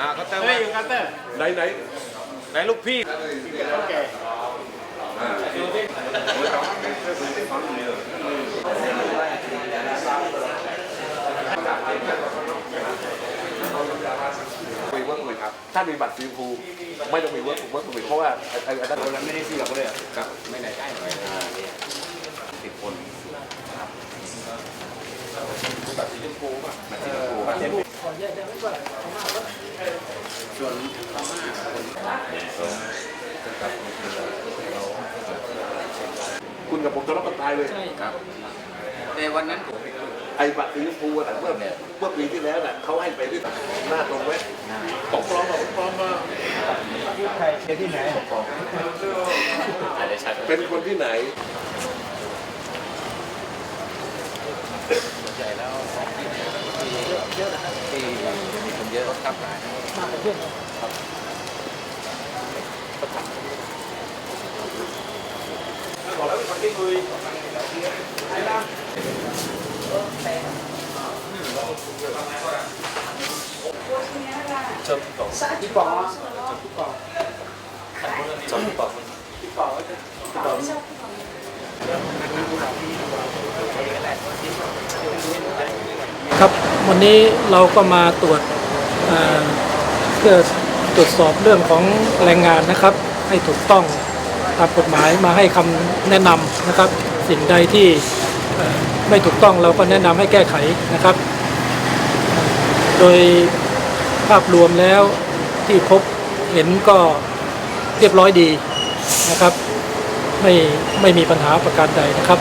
อะอ่าก็เติมเฮ้ยอยู่กันเตอร์ไหนไหนไหนลูกพี่โอเคมีเวิร์กเลยครับ ถ้ามีบัตรสีชมพูไม่ต้องมีเวิร์กเวิร์กเลยเพราะว่าไอ้ไอ้ไอ้นั้นเราไม่ได้ซื้อกับเขาเลยเหรอครับ ไม่ไหนได้หน่อยสิบคนบัตรสีชมพูป่ะมาสิบคน ส่วนพม่าคนคุณกับผมทะเลาะกันตายเลยครับแต่วันนั้นผมไอ้บัตรสีชมพูน่ะเมื่อเมื่อปีที่แล้วน่ะเขาให้ไปด้วยหน้าตรงไหมของปลอมอะของปลอมมาใครเชียร์ที่ไหนอาจจะชัดเป็นคนที่ไหน ใหญ่แล้วที่เยอะนะครับที่มี คนเยอะครับหลายบอกแล้วคนที่คุยชอบต่อพี่ป๋องชอบต่อพี่ปองพี่ปองครับ วันนี้เราก็มาตรวจ เพื่อตรวจสอบเรื่องของแรงงานนะครับ ให้ถูกต้องตามกฎหมายมาให้คำแนะนำนะครับ สิ่งใดที่ไม่ถูกต้องเราก็แนะนำให้แก้ไขนะครับ โดยภาพรวมแล้วที่พบเห็นก็เรียบร้อยดีนะครับ ไม่ไม่มีปัญหาประการใดนะครับ